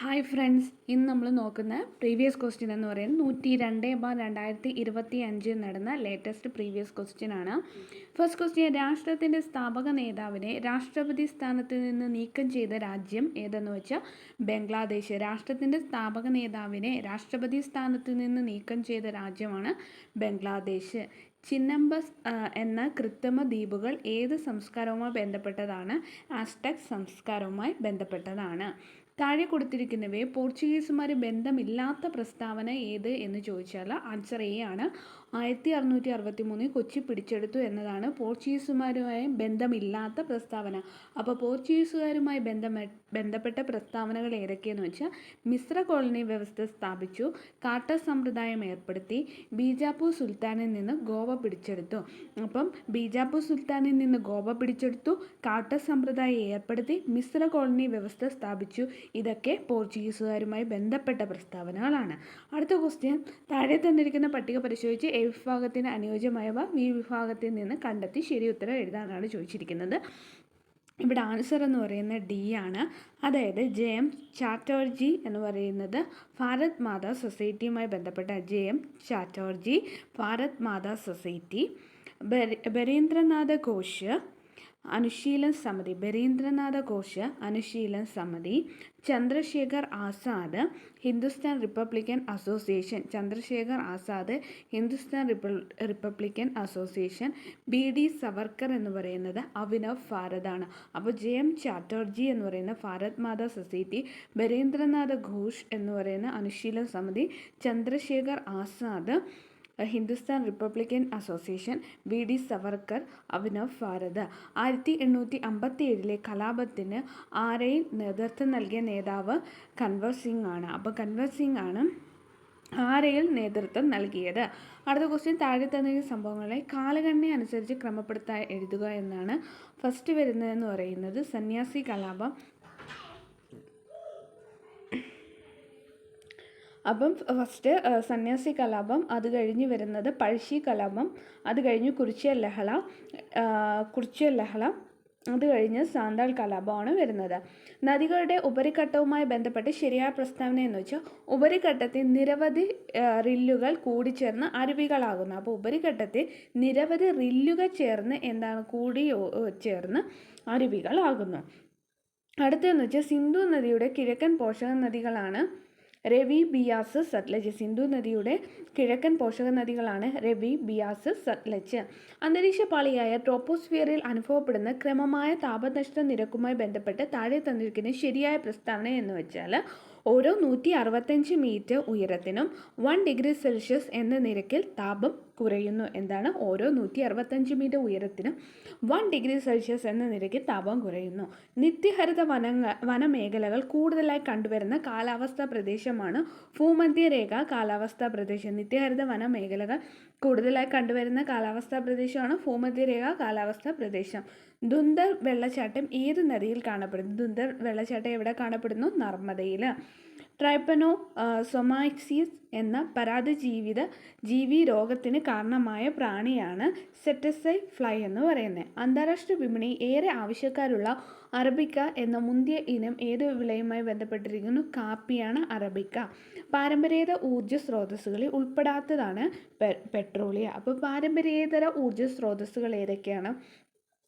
Hi friends ഇന്ന് നമ്മൾ നോക്കുന്ന പ്രീവിയസ് ക്വസ്റ്റ്യൻ എന്ന് പറയുന്നത് നൂറ്റി രണ്ട് ബാർ രണ്ടായിരത്തി ഇരുപത്തി അഞ്ചിൽ നടന്ന ലേറ്റസ്റ്റ് പ്രീവിയസ് ക്വസ്റ്റ്യൻ ആണ്. ഫസ്റ്റ് ക്വസ്റ്റ്യൻ രാഷ്ട്രത്തിന്റെ സ്ഥാപക നേതാവിനെ രാഷ്ട്രപതി സ്ഥാനത്ത് നിന്ന് നീക്കം ചെയ്ത രാജ്യം ഏതെന്ന് വെച്ചാൽ ബംഗ്ലാദേശ്. രാഷ്ട്രത്തിന്റെ സ്ഥാപക നേതാവിനെ രാഷ്ട്രപതി സ്ഥാനത്ത് നിന്ന് നീക്കം ചെയ്ത രാജ്യമാണ് ബംഗ്ലാദേശ്. ചിന്നംബസ് എന്ന കൃത്രിമ ദ്വീപുകൾ ഏത് സംസ്കാരവുമായി ബന്ധപ്പെട്ടതാണ്? ആസ്ടെക് സംസ്കാരവുമായി ബന്ധപ്പെട്ടതാണ്. താഴെ കൊടുത്തിരിക്കുന്നവയെ പോർച്ചുഗീസുമാർ ബന്ധമില്ലാത്ത പ്രസ്താവന ഏത് എന്ന് ചോദിച്ചാൽ ആൻസർ എ ആണ്. ആയിരത്തി അറുന്നൂറ്റി അറുപത്തി മൂന്നിൽ കൊച്ചി പിടിച്ചെടുത്തു എന്നതാണ് പോർച്ചുഗീസുമാരുമായി ബന്ധമില്ലാത്ത പ്രസ്താവന. അപ്പോൾ പോർച്ചുഗീസുകാരുമായി ബന്ധം ബന്ധപ്പെട്ട പ്രസ്താവനകൾ ഏതൊക്കെയെന്ന് വെച്ചാൽ മിശ്ര കോളനി വ്യവസ്ഥ സ്ഥാപിച്ചു കാട്ട സമ്പ്രദായം ഏർപ്പെടുത്തി ബീജാപ്പൂർ സുൽത്താനിൽ നിന്ന് ഗോവ പിടിച്ചെടുത്തു. അപ്പം ബീജാപ്പൂർ സുൽത്താനിൽ നിന്ന് ഗോവ പിടിച്ചെടുത്തു കാട്ട സമ്പ്രദായം ഏർപ്പെടുത്തി മിശ്ര കോളനി വ്യവസ്ഥ സ്ഥാപിച്ചു. ഇതൊക്കെ പോർച്ചുഗീസുകാരുമായി ബന്ധപ്പെട്ട പ്രസ്താവനകളാണ്. അടുത്ത ക്വസ്റ്റ്യൻ താഴെ തന്നിരിക്കുന്ന പട്ടിക പരിശോധിച്ച് എ വിഭാഗത്തിന് അനുയോജ്യമായവ ബി വിഭാഗത്തിൽ നിന്ന് കണ്ടെത്തി ശരി ഉത്തരം എഴുതാനാണ് ചോദിച്ചിരിക്കുന്നത്. ഇവിടെ ആൻസർ എന്ന് പറയുന്ന ഡി ആണ്. അതായത് ജെ എം ചാറ്റോർജി എന്ന് പറയുന്നത് ഭാരത് മാതാ സൊസൈറ്റിയുമായി ബന്ധപ്പെട്ട J M Chatterjee Bharat Mata society ബരി- Barindranath Ghosh Anushilan Samiti Barindranath Ghosh Anushilan Samiti Chandrashekhar Azad Hindustan Republican association Chandrashekhar Azad Hindustan റിപ്പ republican association B D Savarkar എന്ന് പറയുന്നത് അഭിനവ് ഭാരതാണ്. അപ്പോൾ ജെ എം ചാറ്റർജി എന്ന് പറയുന്ന ഭാരത് മാതാ സൊസൈറ്റി ബരീന്ദ്രനാഥ ഘോഷ് എന്ന് പറയുന്ന Anushilan Samiti Chandrashekhar Azad Hindustan republican association V D Savarkar Abhinav Bharat. ആയിരത്തി എണ്ണൂറ്റി അമ്പത്തി ഏഴിലെ കലാപത്തിന് ആരെയും നേതൃത്വം നൽകിയ നേതാവ് കൻവർ സിംഗ് ആണ്. അപ്പോൾ കൻവർ സിംഗ് ആണ് ആരെയിൽ നേതൃത്വം നൽകിയത്. അടുത്ത ക്വസ്റ്റ്യൻ താഴെ തന്ന സംഭവങ്ങളെ കാലഗണന അനുസരിച്ച് ക്രമപ്പെടുത്താൻ എഴുതുക എന്നാണ് ഫസ്റ്റ് വരുന്നതെന്ന് പറയുന്നത് സന്യാസി കലാപം അപ്പം ഫസ്റ്റ് സന്യാസി കലാപം അത് കഴിഞ്ഞ് വരുന്നത് പഴശ്ശി കലാപം അത് കഴിഞ്ഞ് കുറിച്യ ലഹള കുറിച്ചിയ ലഹള അത് കഴിഞ്ഞ് സാന്താൾ കലാപമാണ് വരുന്നത്. നദികളുടെ ഉപരിഘട്ടവുമായി ബന്ധപ്പെട്ട് ശരിയായ പ്രസ്താവന എന്ന് വെച്ചാൽ ഉപരിഘട്ടത്തിൽ നിരവധി റില്ലുകൾ കൂടിച്ചേർന്ന് അരുവികളാകുന്നു. അപ്പോൾ ഉപരിഘട്ടത്തിൽ നിരവധി റില്ലുകൾ ചേർന്ന് എന്താണ് കൂടി ചേർന്ന് അരുവികളാകുന്നു. അടുത്തതെന്ന് വെച്ചാൽ സിന്ധു നദിയുടെ കിഴക്കൻ പോഷക നദികളാണ് രവി ബിയാസ് സത്ലജ്. സിന്ധു നദിയുടെ കിഴക്കൻ പോഷക നദികളാണ് രവി ബിയാസ് സത്ലജ്. അന്തരീക്ഷ പാളിയായ ട്രോപ്പോസ്ഫിയറിൽ അനുഭവപ്പെടുന്ന ക്രമമായ താപനഷ്ട നിരക്കുമായി ബന്ധപ്പെട്ട് താഴെ തന്നിരിക്കുന്ന ശരിയായ പ്രസ്താവന എന്ന് വെച്ചാൽ ഓരോ നൂറ്റി അറുപത്തഞ്ച് മീറ്റർ ഉയരത്തിനും വൺ ഡിഗ്രി സെൽഷ്യസ് എന്ന നിരക്കിൽ താപം കുറയുന്നു. എന്താണ്? ഓരോ നൂറ്റി അറുപത്തഞ്ച് മീറ്റർ ഉയരത്തിനും വൺ ഡിഗ്രി സെൽഷ്യസ് എന്ന നിരക്കിൽ താപം കുറയുന്നു. നിത്യഹരിത വനങ്ങ വനമേഖലകൾ കൂടുതലായി കണ്ടുവരുന്ന കാലാവസ്ഥാ പ്രദേശമാണ് ഭൂമധ്യരേഖ കാലാവസ്ഥാ പ്രദേശം. നിത്യഹരിത വനമേഖലകൾ കൂടുതലായി കണ്ടുവരുന്ന കാലാവസ്ഥാ പ്രദേശമാണ് ഭൂമധ്യരേഖ കാലാവസ്ഥാ പ്രദേശം. ദുന്ദർ വെള്ളച്ചാട്ടം ഏത് നദിയിൽ കാണപ്പെടുന്നു? ദുന്ദർ വെള്ളച്ചാട്ടം എവിടെ കാണപ്പെടുന്നു? നർമ്മദയിൽ. ട്രൈപ്പനോ സൊമാക്സിസ് എന്ന പരാതജീവിത ജീവി രോഗത്തിന് കാരണമായ പ്രാണിയാണ് സെറ്റസൈ ഫ്ലൈ എന്ന് പറയുന്നത്. അന്താരാഷ്ട്ര വിപണി ഏറെ ആവശ്യക്കാരുള്ള അറബിക്ക എന്ന മുന്തിയ ഇനം ഏത് വിളയുമായി ബന്ധപ്പെട്ടിരിക്കുന്നു? കാപ്പിയാണ് അറബിക്ക. പാരമ്പര്യേതര ഊർജ സ്രോതസ്സുകളിൽ ഉൾപ്പെടാത്തതാണ് പെട്രോളിയ. അപ്പോൾ പാരമ്പര്യേതര ഊർജ സ്രോതസ്സുകൾ ഏതൊക്കെയാണ്?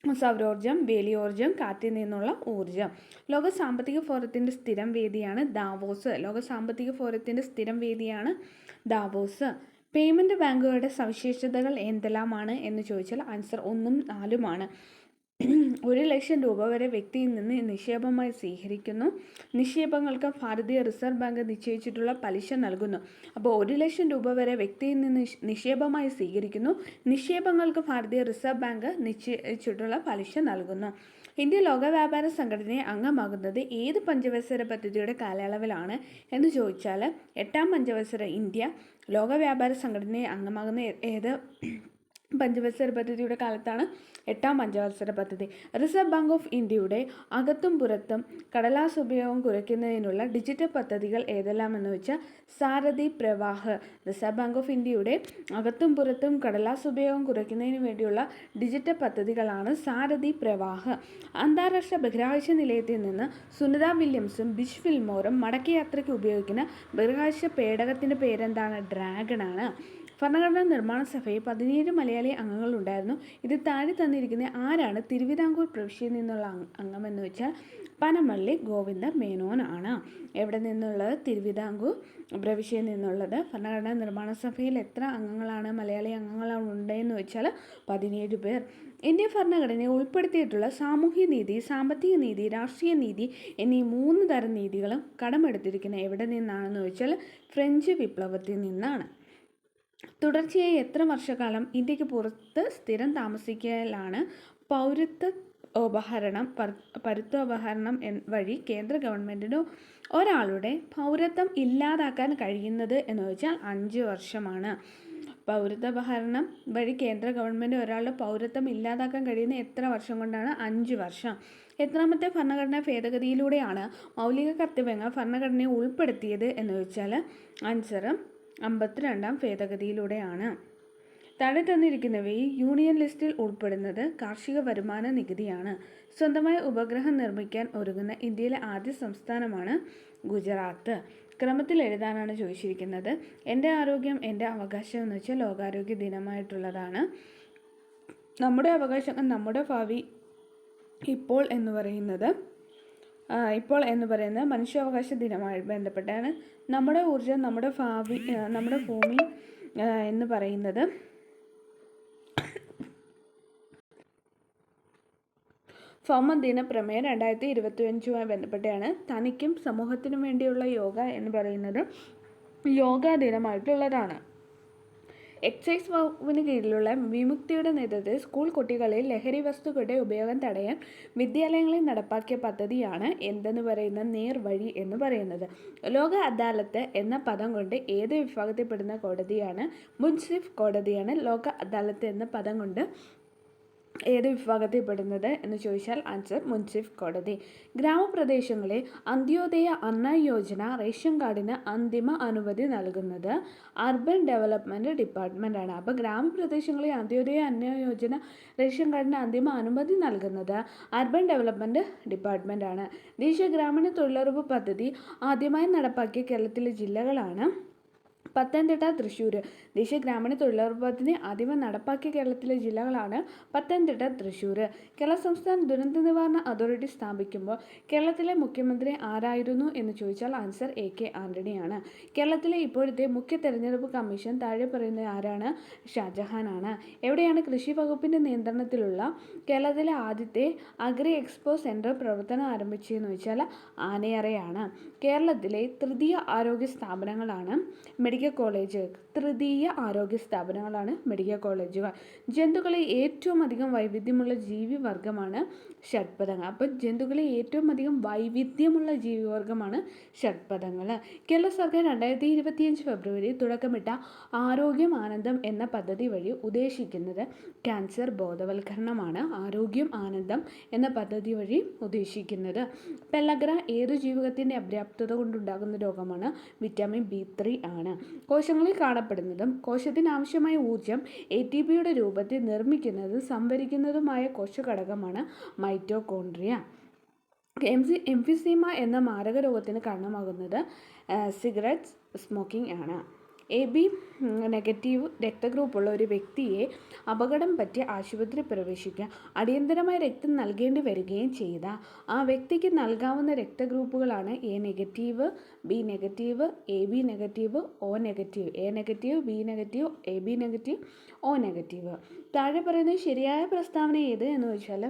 സൗരോർജം വേലിയോർജം കാറ്റിൽ നിന്നുള്ള ഊർജം. ലോക സാമ്പത്തിക ഫോറത്തിന്റെ സ്ഥിരം വേദിയാണ് ദാവോസ്. ലോക സാമ്പത്തിക ഫോറത്തിന്റെ സ്ഥിരം വേദിയാണ് ദാവോസ്. പേയ്മെന്റ് ബാങ്കുകളുടെ സവിശേഷതകൾ എന്തെല്ലാമാണ് എന്ന് ചോദിച്ചാൽ ആൻസർ ഒന്നും നാലുമാണ്. ഒരു ലക്ഷം രൂപ വരെ വ്യക്തിയിൽ നിന്ന് നിക്ഷേപമായി സ്വീകരിക്കുന്നു. നിക്ഷേപങ്ങൾക്ക് ഭാരതീയ റിസർവ് ബാങ്ക് നിശ്ചയിച്ചിട്ടുള്ള പലിശ നൽകുന്നു. അപ്പോൾ ഒരു ലക്ഷം രൂപ വരെ വ്യക്തിയിൽ നിന്ന് നിക്ഷേപമായി സ്വീകരിക്കുന്നു. നിക്ഷേപങ്ങൾക്ക് ഭാരതീയ റിസർവ് ബാങ്ക് നിശ്ചയിച്ചിട്ടുള്ള പലിശ നൽകുന്നു. ഇന്ത്യ ലോക വ്യാപാര സംഘടനയെ അംഗമാകുന്നത് ഏത് പഞ്ചവത്സര പദ്ധതിയുടെ കാലയളവിലാണ് എന്ന് ചോദിച്ചാൽ എട്ടാം പഞ്ചവത്സര ഇന്ത്യ ലോക വ്യാപാര സംഘടനയെ അംഗമാകുന്ന ഏത് പഞ്ചവത്സര പദ്ധതിയുടെ കാലത്താണ്? എട്ടാം പഞ്ചവത്സര പദ്ധതി. റിസർവ് ബാങ്ക് ഓഫ് ഇന്ത്യയുടെ അകത്തും പുറത്തും കടലാസ് ഉപയോഗം കുറയ്ക്കുന്നതിനുള്ള ഡിജിറ്റൽ പദ്ധതികൾ ഏതെല്ലാമെന്ന് വെച്ചാൽ Sarathi Pravah. Reserve bank of ഇന്ത്യയുടെ അകത്തും പുറത്തും കടലാസ് ഉപയോഗം കുറയ്ക്കുന്നതിന് വേണ്ടിയുള്ള ഡിജിറ്റൽ പദ്ധതികളാണ് സാരഥി പ്രവാഹ്. അന്താരാഷ്ട്ര ബഹിരാകാശ നിലയത്തിൽ നിന്ന് സുനിത വില്യംസും ബിഷ് ഫിൽമോറും മടക്കയാത്രയ്ക്ക് ഉപയോഗിക്കുന്ന ബഹിരാകാശ പേടകത്തിന്റെ പേരെന്താണ്? ഡ്രാഗൺ ആണ്. ഭരണഘടനാ നിർമ്മാണ സഭയിൽ പതിനേഴ് മലയാളി അംഗങ്ങളുണ്ടായിരുന്നു. ഇത് താഴെ തന്നിരിക്കുന്ന ആരാണ് തിരുവിതാംകൂർ പ്രവിശ്യയിൽ നിന്നുള്ള അംഗ- അംഗമെന്ന് വെച്ചാൽ പനമള്ളി ഗോവിന്ദ മേനോൻ ആണ്. എവിടെ നിന്നുള്ളത്? തിരുവിതാംകൂർ പ്രവിശ്യയിൽ നിന്നുള്ളത്. ഭരണഘടനാ നിർമ്മാണ സഭയിൽ എത്ര അംഗങ്ങളാണ് മലയാളി അംഗങ്ങളാണ് ഉണ്ടെന്ന് വെച്ചാൽ പതിനേഴ് പേർ. ഇന്ത്യ ഭരണഘടനയെ ഉൾപ്പെടുത്തിയിട്ടുള്ള സാമൂഹ്യ നീതി സാമ്പത്തിക നീതി രാഷ്ട്രീയ നീതി എന്നീ മൂന്ന് തരം നീതികളും കടമെടുത്തിരിക്കുന്നത് എവിടെ നിന്നാണെന്ന് വെച്ചാൽ ഫ്രഞ്ച് വിപ്ലവത്തിൽ നിന്നാണ്. തുടർച്ചയായി എത്ര വർഷക്കാലം ഇന്ത്യയ്ക്ക് പുറത്ത് സ്ഥിരം താമസിക്കലാണ് പൗരത്വ ഉപഹരണം പരുത്തോപഹരണം വഴി കേന്ദ്ര ഗവൺമെന്റിന് ഒരാളുടെ പൗരത്വം ഇല്ലാതാക്കാൻ കഴിയുന്നത് എന്ന് വെച്ചാൽ അഞ്ച് വർഷമാണ്. പൗരത്വപഹരണം വഴി കേന്ദ്ര ഗവൺമെന്റ് ഒരാളുടെ പൗരത്വം ഇല്ലാതാക്കാൻ കഴിയുന്ന എത്ര വർഷം കൊണ്ടാണ്? അഞ്ച് വർഷം. എത്രാമത്തെ ഭരണഘടനാ ഭേദഗതിയിലൂടെയാണ് മൗലിക കർത്തവ്യങ്ങൾ ഭരണഘടനയെ ഉൾപ്പെടുത്തിയത് എന്ന് വെച്ചാൽ ആൻസറ് അമ്പത്തിരണ്ടാം ഭേദഗതിയിലൂടെയാണ്. താഴെ തന്നിരിക്കുന്നവയിൽ യൂണിയൻ ലിസ്റ്റിൽ ഉൾപ്പെടുന്നത് കാർഷിക വരുമാന നികുതിയാണ്. സ്വന്തമായി ഉപഗ്രഹം നിർമ്മിക്കാൻ ഒരുങ്ങുന്ന ഇന്ത്യയിലെ ആദ്യ സംസ്ഥാനമാണ് ഗുജറാത്ത്. ക്രമത്തിൽ എഴുതാനാണ് ചോദിച്ചിരിക്കുന്നത്. എന്റെ ആരോഗ്യം എന്റെ അവകാശം എന്ന് വെച്ചാൽ ലോകാരോഗ്യ ദിനമായിട്ടുള്ളതാണ്. നമ്മുടെ അവകാശങ്ങൾ നമ്മുടെ ഭാവി ഇപ്പോൾ എന്ന് പറയുന്നത് ഇപ്പോൾ എന്ന് പറയുന്നത് മനുഷ്യാവകാശ ദിനമായി ബന്ധപ്പെട്ടാണ്. നമ്മുടെ ഊർജം നമ്മുടെ ഭാവി നമ്മുടെ ഭൂമി എന്ന് പറയുന്നത് ഭൗമദിന പ്രമേയം രണ്ടായിരത്തി ഇരുപത്തി അഞ്ചുമായി ബന്ധപ്പെട്ടാണ്. തനിക്കും സമൂഹത്തിനും വേണ്ടിയുള്ള യോഗ എന്ന് പറയുന്നത് യോഗാ ദിനമായിട്ടുള്ളതാണ്. എക്സൈസ് വകുപ്പിന് കീഴിലുള്ള വിമുക്തിയുടെ നേതൃത്വത്തിൽ സ്കൂൾ കുട്ടികളിൽ ലഹരി വസ്തുക്കളുടെ ഉപയോഗം തടയാൻ വിദ്യാലയങ്ങളിൽ നടപ്പാക്കിയ പദ്ധതിയാണ് എന്തെന്ന് പറയുന്ന നേർവഴി എന്ന് പറയുന്നത്. ലോക അദാലത്ത് എന്ന പദം കൊണ്ട് ഏത് വിഭാഗത്തിൽപ്പെടുന്ന കോടതിയാണ്? മുൻസിഫ് കോടതിയാണ് ലോക അദാലത്ത് എന്ന പദം കൊണ്ട് ഏത് വിഭാഗത്തിൽ പെടുന്നത് എന്ന് ചോദിച്ചാൽ ആൻസർ മുൻസിഫ് കോടതി. ഗ്രാമപ്രദേശങ്ങളിൽ അന്ത്യോദയ അന്ന യോജന റേഷൻ കാർഡിന് അന്തിമ അനുമതി നൽകുന്നത് അർബൻ ഡെവലപ്മെന്റ് ഡിപ്പാർട്ട്മെന്റാണ് അപ്പോൾ ഗ്രാമപ്രദേശങ്ങളിൽ അന്ത്യോദയ അന്ന യോജന റേഷൻ കാർഡിന് അന്തിമ അനുമതി നൽകുന്നത് അർബൻ ഡെവലപ്മെന്റ് ഡിപ്പാർട്ട്മെന്റാണ് ദേശീയ ഗ്രാമീണ തൊഴിലുറപ്പ് പദ്ധതി ആദ്യമായി നടപ്പാക്കിയ കേരളത്തിലെ ജില്ലകളാണ് പത്തനംതിട്ട തൃശ്ശൂർ ദേശീയ ഗ്രാമീണ തൊഴിലുറപ്പ് പദ്ധതി നടപ്പാക്കിയ കേരളത്തിലെ ജില്ലകളാണ് പത്തനംതിട്ട തൃശ്ശൂർ കേരള സംസ്ഥാന ദുരന്ത നിവാരണ അതോറിറ്റി സ്ഥാപിക്കുമ്പോൾ കേരളത്തിലെ മുഖ്യമന്ത്രി ആരായിരുന്നു എന്ന് ചോദിച്ചാൽ ആൻസർ എ കെ ആന്റണിയാണ്. കേരളത്തിലെ ഇപ്പോഴത്തെ മുഖ്യ തെരഞ്ഞെടുപ്പ് കമ്മീഷൻ താഴെ പറയുന്ന ആരാണ്? ഷാജഹാനാണ് എവിടെയാണ് കൃഷി വകുപ്പിന്റെ നിയന്ത്രണത്തിലുള്ള കേരളത്തിലെ ആദ്യത്തെ അഗ്രി എക്സ്പോ സെന്റർ പ്രവർത്തനം ആരംഭിച്ചതെന്ന് വെച്ചാൽ ആനയറയാണ്. കേരളത്തിലെ തൃതീയ ആരോഗ്യ സ്ഥാപനങ്ങളാണ് മെഡിക്കൽ കോളേജ് തൃതീയ ആരോഗ്യ സ്ഥാപനങ്ങളാണ് മെഡിക്കൽ കോളേജുകൾ. ജന്തുക്കളെ ഏറ്റവും അധികം വൈവിധ്യമുള്ള ജീവിവർഗമാണ് ഷഡ്പദങ്ങൾ. അപ്പോൾ ജന്തുക്കളെ ഏറ്റവും അധികം വൈവിധ്യമുള്ള ജീവിവർഗമാണ് ഷഡ്പദങ്ങൾ. കേരള സർക്കാർ രണ്ടായിരത്തി ഇരുപത്തിയഞ്ച് ഫെബ്രുവരി തുടക്കമിട്ട ആരോഗ്യം ആനന്ദം എന്ന പദ്ധതി വഴി ഉദ്ദേശിക്കുന്നത് ക്യാൻസർ ബോധവൽക്കരണമാണ്. ആരോഗ്യം ആനന്ദം എന്ന പദ്ധതി വഴി ഉദ്ദേശിക്കുന്നത്. പെല്ലഗ്ര ഏതു ജീവികത്തിന്റെ അപര്യാപ്തത കൊണ്ടുണ്ടാകുന്ന രോഗമാണ് വിറ്റാമിൻ ബി ത്രീ ആണ്. കോശങ്ങളിൽ കാണപ്പെടുന്നതും കോശത്തിന് ആവശ്യമായ ഊർജം എ ടി പിയുടെ രൂപത്തിൽ നിർമ്മിക്കുന്നതും സംഭരിക്കുന്നതുമായ കോശഘടകമാണ് മൈറ്റോകോൺഡ്രിയ. എം സി എംഫിസീമ എന്ന മാരക രോഗത്തിന് കാരണമാകുന്നത് സിഗരറ്റ് സ്മോക്കിംഗ് ആണ്. എ ബി നെഗറ്റീവ് രക്തഗ്രൂപ്പുള്ള ഒരു വ്യക്തിയെ അപകടം പറ്റി ആശുപത്രി പ്രവേശിക്കുക അടിയന്തരമായി രക്തം നൽകേണ്ടി വരികയും ചെയ്ത. ആ വ്യക്തിക്ക് നൽകാവുന്ന രക്തഗ്രൂപ്പുകളാണ് A negative B negative A B negative O negative. A negative B negative A B negative O negative. താഴെ പറയുന്നത് ശരിയായ പ്രസ്താവന ഏത് എന്ന് വെച്ചാൽ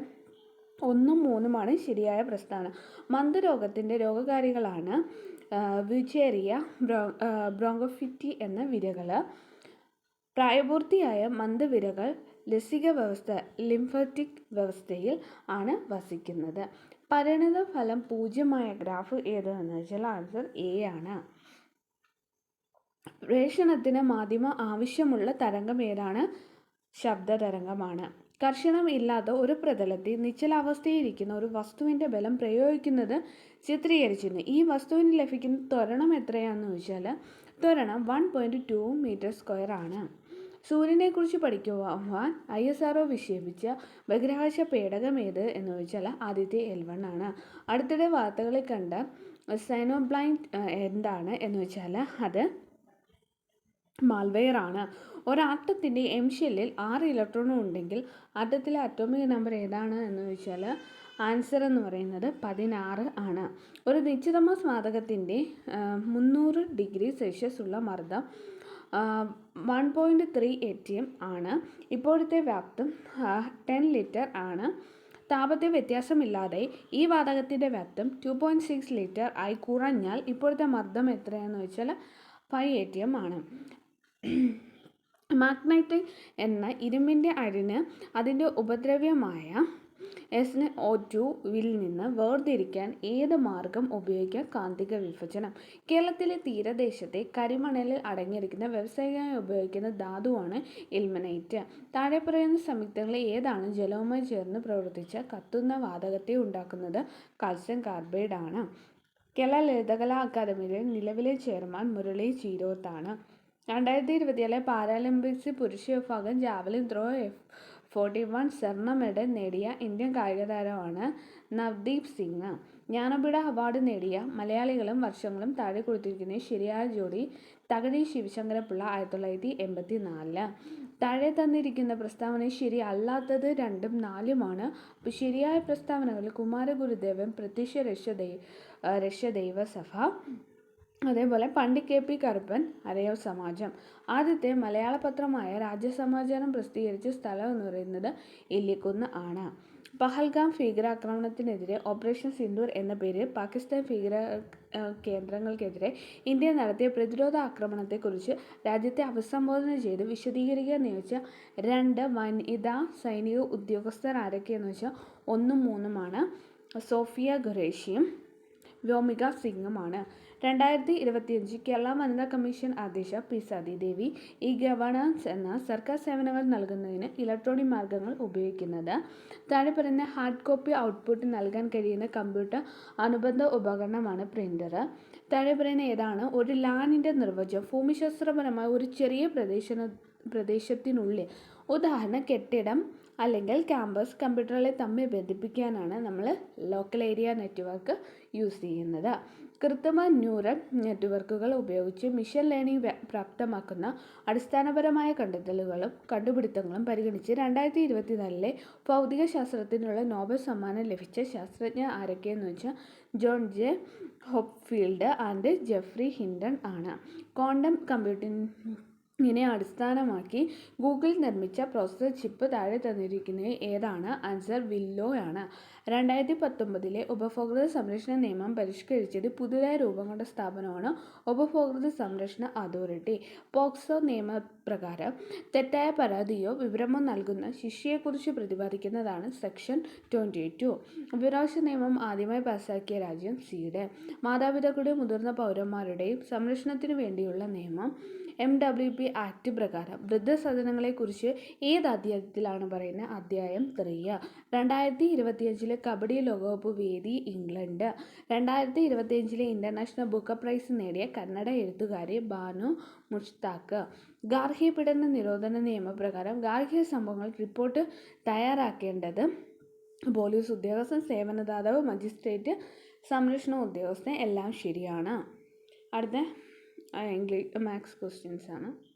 ഒന്നും മൂന്നുമാണ് ശരിയായ പ്രസ്താവന. മന്ദരോഗത്തിന്റെ രോഗകാരികളാണ് വിചേറിയ ബ്രോ ബ്രോങ്കോഫിറ്റി എന്ന വിരകൾ പ്രായപൂർത്തിയായ മന്ദവിരകൾ ലസിക വ്യവസ്ഥ ലിംഫറ്റിക് വ്യവസ്ഥയിൽ ആണ് വസിക്കുന്നത്. പരിണത ഫലം പൂജ്യമായ ഗ്രാഫ് ഏതെന്ന് വെച്ചാൽ ആൻസർ എ ആണ്. പ്രേഷണത്തിന് മാധ്യമ ആവശ്യമുള്ള തരംഗം ഏതാണ്? ശബ്ദതരംഗമാണ്. കർഷണം ഇല്ലാത്ത ഒരു പ്രതലത്തിൽ നിശ്ചലാവസ്ഥയിലിരിക്കുന്ന ഒരു വസ്തുവിന്റെ ബലം പ്രയോഗിക്കുന്നത് ചിത്രീകരിച്ചിരുന്നു. ഈ വസ്തുവിന് ലഭിക്കുന്ന ത്വരണം എത്രയാണെന്ന് ചോദിച്ചാൽ ത്വരണം one point two metre square ആണ്. സൂര്യനെക്കുറിച്ച് പഠിക്കുവാൻ ഐ എസ് ആർ വിക്ഷേപിച്ച ബഹിരാകാശ പേടകം ഏത് എന്ന് ചോദിച്ചാൽ ആദ്യത്തെ എൽ വൺ ആണ്. അടുത്തിടെ വാർത്തകളിൽ കണ്ട സൈനോബ്ലൈൻഡ് എന്താണ് എന്ന് വെച്ചാൽ അത് മാൽവെയർ ആണ് ഒരാറ്റത്തിന്റെ എം ഷെല്ലിൽ ആറ് ഇലക്ട്രോണും ഉണ്ടെങ്കിൽ ആറ്റത്തിലെ അറ്റോമിക് നമ്പർ ഏതാണ് എന്ന് ചോദിച്ചാൽ ആൻസർ എന്ന് പറയുന്നത് പതിനാറ് ആണ്. ഒരു നിശ്ചിത മാസ് വാതകത്തിന്റെ മുന്നൂറ് ഡിഗ്രി സെൽഷ്യസ് ഉള്ള മർദ്ദം one point three A M ആണ്. ഇപ്പോഴത്തെ വ്യാപ്തം ടെൻ ലിറ്റർ ആണ്. താപത്തെ വ്യത്യാസമില്ലാതെ ഈ വാതകത്തിന്റെ വ്യാപ്തം ടു പോയിന്റ് സിക്സ് ലിറ്റർ ആയി കുറഞ്ഞാൽ ഇപ്പോഴത്തെ മർദ്ദം എത്രയാണെന്ന് വെച്ചാൽ ഫൈവ് എ ടി എം ആണ്. മാഗ്നൈറ്റ് എന്ന ഇരുമ്പിന്റെ അഴിന് അതിന്റെ ഉപദ്രവ്യമായ എസ് ഒ ടുവിൽ നിന്ന് വേർതിരിക്കാൻ ഏത് മാർഗം ഉപയോഗിക്കാം? കാന്തിക വിഭജനം. കേരളത്തിലെ തീരദേശത്തെ കരിമണലിൽ അടങ്ങിയിരിക്കുന്ന വ്യവസായികമായി ഉപയോഗിക്കുന്ന ധാതുവാണ് ഇൽമനൈറ്റ്. താഴെ പറയുന്ന സംയുക്തങ്ങളിൽ ഏതാണ് ജലവുമായി ചേർന്ന് പ്രവർത്തിച്ച കത്തുന്ന വാതകത്തെ ഉണ്ടാക്കുന്നത്? കാൽസ്യം കാർബൈഡ് ആണ് കേരള ലളിതകലാ അക്കാദമിയിലെ നിലവിലെ ചെയർമാൻ മുരളി ചീരോത്താണ്. രണ്ടായിരത്തി ഇരുപത്തിയേഴ് പാരാലിമ്പിക്സ് പുരുഷ വിഭാഗം ജാവലിൻ ത്രോ ഫോർട്ടി വൺ സ്വർണ മെഡൽ നേടിയ ഇന്ത്യൻ കായിക താരമാണ് നവ്ദീപ് സിംഗ്. ജ്ഞാനപീഠ അവാർഡ് നേടിയ മലയാളികളും വർഷങ്ങളും താഴെ കൊടുത്തിരിക്കുന്ന ശരിയായ ജോഡി തകഴി ശിവശങ്കരപ്പിള്ള ആയിരത്തി തൊള്ളായിരത്തി എൺപത്തി നാലിൽ താഴെ തന്നിരിക്കുന്ന പ്രസ്താവന ശരിയല്ലാത്തത് രണ്ടും നാലുമാണ്. അപ്പോൾ ശരിയായ പ്രസ്താവനകൾ കുമാരഗുരുദേവൻ പ്രത്യക്ഷ രക്ഷ രക്ഷദൈവ സഭ അതേപോലെ പണ്ട് കെ പി കറുപ്പൻ അരയവ് സമാജം. ആദ്യത്തെ മലയാള പത്രമായ രാജ്യസമാചാരം പ്രസിദ്ധീകരിച്ച സ്ഥലം എന്ന് പറയുന്നത് ഇല്ലിക്കുന്ന് ആണ്. പഹൽഗാം ഭീകരാക്രമണത്തിനെതിരെ ഓപ്പറേഷൻ സിന്ദൂർ എന്ന പേരിൽ പാകിസ്ഥാൻ ഭീകര കേന്ദ്രങ്ങൾക്കെതിരെ ഇന്ത്യ നടത്തിയ പ്രതിരോധ ആക്രമണത്തെക്കുറിച്ച് രാജ്യത്തെ അഭിസംബോധന ചെയ്ത് വിശദീകരിക്കാൻ നിയോഗിച്ച രണ്ട് വനിതാ സൈനിക ഉദ്യോഗസ്ഥർ ആരൊക്കെയെന്ന് വെച്ചാൽ ഒന്നും മൂന്നുമാണ് സോഫിയ ഖുറേഷിയും വ്യോമിക സിംഗുമാണ് രണ്ടായിരത്തി ഇരുപത്തിയഞ്ച് കേരള വനിതാ കമ്മീഷൻ അധ്യക്ഷ പി സതീദേവി ഈ ഗവേണൻസ് എന്ന സർക്കാർ സേവനങ്ങൾ നൽകുന്നതിന് ഇലക്ട്രോണിക് മാർഗങ്ങൾ ഉപയോഗിക്കുന്നത്. താഴെ പറയുന്ന ഹാർഡ് കോപ്പി ഔട്ട്പുട്ട് നൽകാൻ കഴിയുന്ന കമ്പ്യൂട്ടർ അനുബന്ധ ഉപകരണമാണ് പ്രിന്റർ താഴെ പറയുന്ന ഏതാണ്? ഒരു ലാനിന്റെ നിർവചനം ഭൂമിശാസ്ത്രപരമായ ഒരു ചെറിയ പ്രദേശ പ്രദേശത്തിനുള്ളിൽ. ഉദാഹരണം കെട്ടിടം അല്ലെങ്കിൽ ക്യാമ്പസ് കമ്പ്യൂട്ടറുകളെ തമ്മിൽ ബന്ധിപ്പിക്കാനാണ് നമ്മൾ ലോക്കൽ ഏരിയ നെറ്റ്വർക്ക് യൂസ് ചെയ്യുന്നത്. കൃത്രിമ ന്യൂറൽ നെറ്റ്വർക്കുകൾ ഉപയോഗിച്ച് മിഷൻ ലേണിംഗ് പ്രാപ്തമാക്കുന്ന അടിസ്ഥാനപരമായ കണ്ടെത്തലുകളും കണ്ടുപിടുത്തങ്ങളും പരിഗണിച്ച് രണ്ടായിരത്തി ഇരുപത്തിനാലിലെ ഭൗതിക ശാസ്ത്രത്തിനുള്ള നോബൽ സമ്മാനം ലഭിച്ച ശാസ്ത്രജ്ഞ ആരൊക്കെയെന്ന് വെച്ചാൽ John J. Hopfield and Geoffrey Hinton ആണ്. ക്വാണ്ടം കമ്പ്യൂട്ടിംഗ് ഇങ്ങനെ അടിസ്ഥാനമാക്കി ഗൂഗിൾ നിർമ്മിച്ച പ്രോസസർ ചിപ്പ് താഴെ തന്നിരിക്കുന്നത് ഏതാണ്? ആൻസർ വില്ലോ ആണ്. രണ്ടായിരത്തി പത്തൊമ്പതിലെ ഉപഭോക്തൃ സംരക്ഷണ നിയമം പരിഷ്കരിച്ചത് പുതുതായി രൂപം കൊണ്ട സ്ഥാപനമാണ് ഉപഭോക്തൃ സംരക്ഷണ അതോറിറ്റി പോക്സോ നിയമപ്രകാരം തെറ്റായ പരാതിയോ വിവരമോ നൽകുന്ന ശിക്ഷയെക്കുറിച്ച് പ്രതിപാദിക്കുന്നതാണ് സെക്ഷൻ ട്വന്റി ടു വിവരാവകാശ നിയമം ആദ്യമായി പാസാക്കിയ രാജ്യം സ്വീഡൻ. മാതാപിതാക്കളുടെയും മുതിർന്ന പൗരന്മാരുടെയും സംരക്ഷണത്തിനു വേണ്ടിയുള്ള നിയമം എം ഡബ്ല്യു പി ആക്ട് പ്രകാരം വൃദ്ധസദനങ്ങളെക്കുറിച്ച് ഏത് അധ്യായത്തിലാണ് പറയുന്നത്? അധ്യായം ത്രീ രണ്ടായിരത്തി ഇരുപത്തിയഞ്ചിലെ കബഡി ലോകകപ്പ് വേദി ഇംഗ്ലണ്ട്. രണ്ടായിരത്തി ഇരുപത്തിയഞ്ചിലെ ഇന്റർനാഷണൽ ബുക്ക് പ്രൈസ് നേടിയ കന്നഡ എഴുത്തുകാരി ബാനു മുഷ്താഖ് ഗാർഹിക പീഡന നിരോധന നിയമപ്രകാരം ഗാർഹിക സംഭവങ്ങൾ റിപ്പോർട്ട് തയ്യാറാക്കേണ്ടത് പോലീസ് ഉദ്യോഗസ്ഥൻ സേവനദാതാവ് മജിസ്ട്രേറ്റ് സംരക്ഷണ ഉദ്യോഗസ്ഥൻ എല്ലാം ശരിയാണ്. അടുത്ത ഇംഗ്ലീഷ് മാത്സ് ആണ്.